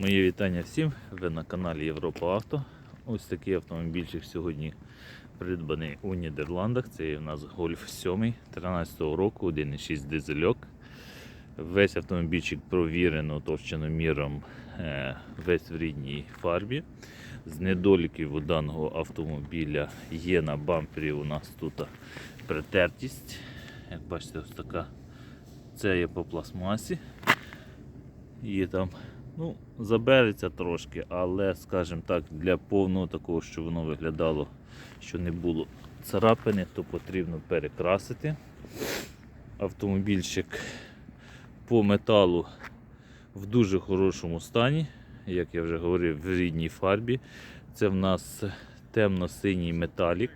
Мої вітання всім. Ви на каналі Європа Авто. Ось такий автомобільчик сьогодні придбаний у Нідерландах. Це у нас Golf 7 13 року, 1,6 дизельок. Весь автомобільчик провірено товщиноміром, е, весь в рідній фарбі. З недоліків у даного автомобіля є на бампері у нас тут притертість. Як бачите, ось така. Це є по пластмасі. Є там Ну, забереться трошки, але, скажімо так, для повного такого, щоб воно виглядало, що не було царапини, то потрібно перекрасити. Автомобільчик по металу в дуже хорошому стані, як я вже говорив, в рідній фарбі. Це в нас темно-синій металік,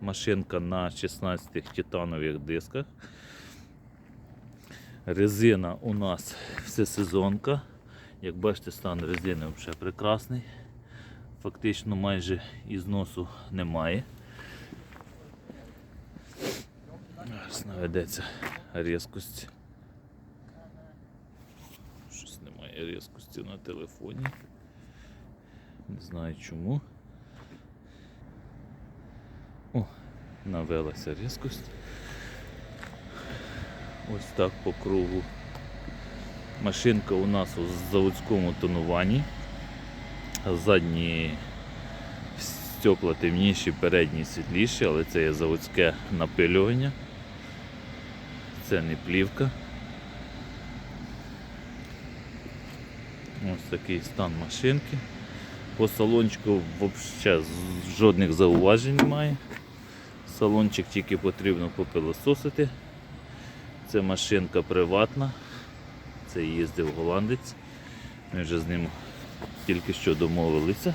машинка на 16 титанових дисках. Резина у нас всесезонка. Як бачите, стан резини взагалі прекрасний. Фактично майже і зносу немає. Зараз наведеться різкость. Щось немає різкості на телефоні. Не знаю чому. О, навелася різкость. Ось так по кругу. Машинка у нас у заводському тонуванні. Задні стекла темніші, передні світліші, але це є заводське напилювання. Це не плівка. Ось такий стан машинки. По салончику взагалі жодних зауважень немає. Салончик тільки потрібно попилососити. Це машинка приватна. Це їздив голландець. Ми вже з ним тільки що домовилися.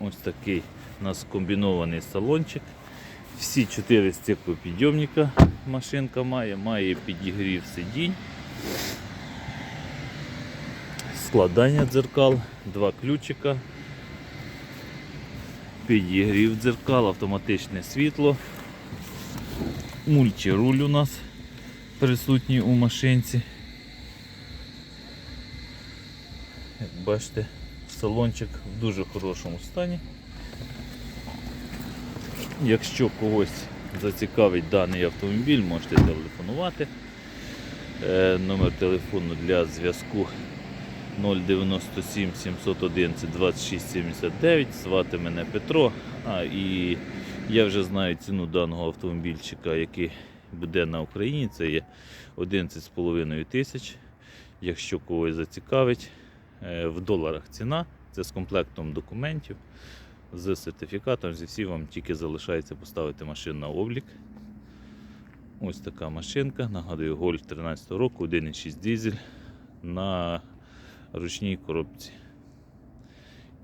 Ось такий у нас комбінований салончик. Всі чотири стеклопідйомника машинка має, має підігрів сидінь, складання дзеркал, два ключика, підігрів дзеркал, автоматичне світло, мультируль у нас присутній у машинці. Як бачите, салончик в дуже хорошому стані. Якщо когось зацікавить даний автомобіль, можете телефонувати. Е, Номер телефону для зв'язку 097 711 2679. Звати мене Петро. А, і я вже знаю ціну даного автомобільчика, який буде на Україні. Це є 11,5 тисяч. Якщо когось зацікавить, е, в доларах ціна, це з комплектом документів, з сертифікатом, зі всім вам тільки залишається поставити машину на облік. Ось така машинка. Нагадую, Гольф 13 року, 1,6 дизель на ручній коробці.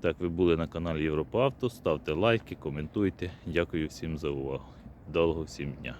Так, ви були на каналі Європа Авто. Ставте лайки, коментуйте. Дякую всім за увагу. Довго всім дня.